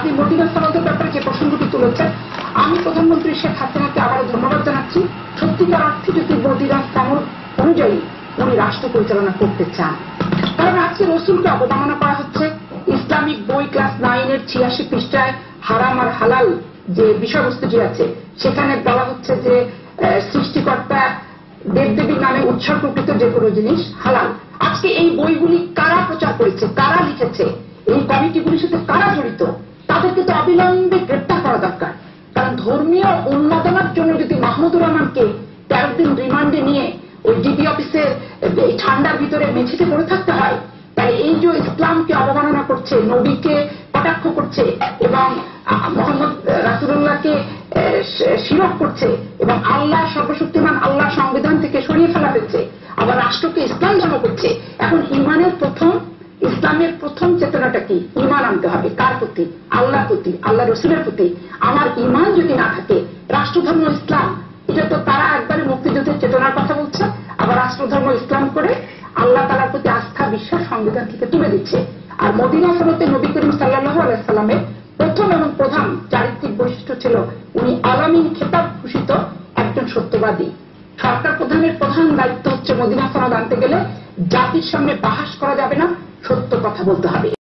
আপনি মদিনা সনদের ব্যাপারে যে প্রসঙ্গটি তুলেছেন, আমি প্রধানমন্ত্রী শেখ হাসিনাকে আবারও ধন্যবাদ জানাচ্ছি। সত্যিকার অর্থে যদি মদিনা সনদ অনুযায়ী উনি রাষ্ট্র পরিচালনা করতে চান, কারণ আজকে রসুলকে অবমাননা করা হচ্ছে। ইসলামিক বই ক্লাস নাইনের ছিয়াশি পৃষ্ঠায় হারাম আর হালাল যে বিষয়বস্তুটি আছে, সেখানে বলা হচ্ছে যে সৃষ্টিকর্তা দেবদেবীর নামে উৎসর্গকৃত যে কোনো জিনিস হালাল। আজকে এই বইগুলি কারা প্রচার করেছে, কারা লিখেছে? এই কমিটিগুলির সাথে কারা অবিলম্বে গ্রেপ্তার করা দরকার। কারণ ধর্মীয় উন্মাদনার জন্য যদি মাহমুদুর রহমানকে তেরো দিন রিমান্ডে নিয়ে ওই ডিবি অফিসের এই ঠান্ডার ভিতরে মেঝেতে পড়ে থাকতে হয়, তাই এই যে ইসলামকে অবমাননা করছে, নবীকে কটাক্ষ করছে এবং মোহাম্মদ রাসুল্লাহকে শিরক করছে এবং আল্লাহ সর্বশক্তিমান আল্লাহ সংবিধান থেকে সরিয়ে ফেলা হয়েছে, আবার রাষ্ট্রকে ইসলাম ধর্ম করছে, এখন চেতনাটা কি? ইমান আনতে হবে। কার প্রতি? আল্লাহ প্রতি আল্লাহ রসুলের প্রতি। আমার ইমান যদি না থাকে, রাষ্ট্রধর্ম ইসলাম, এটা তো তারা একবারে মুক্তিযুদ্ধের চেতনার কথা বলছে, আবার রাষ্ট্রধর্ম ইসলাম করে আল্লাহ তালার প্রতি আস্থা, বিশ্বাস, সংবিধান থেকে তুলে দিচ্ছে। আর মদিনা সনতে নবী করিম সাল্লাহ আলাইসাল্লামের প্রথম এবং প্রধান চারিত্রিক বৈশিষ্ট্য ছিল, উনি আলামিন খেতাব ভূষিত একজন সত্যবাদী। সরকার প্রধানের প্রধান দায়িত্ব হচ্ছে মদিনা সনদ আনতে গেলে জাতির সামনে বাহাস করা যাবে না, সত্য কথা বলতে হবে।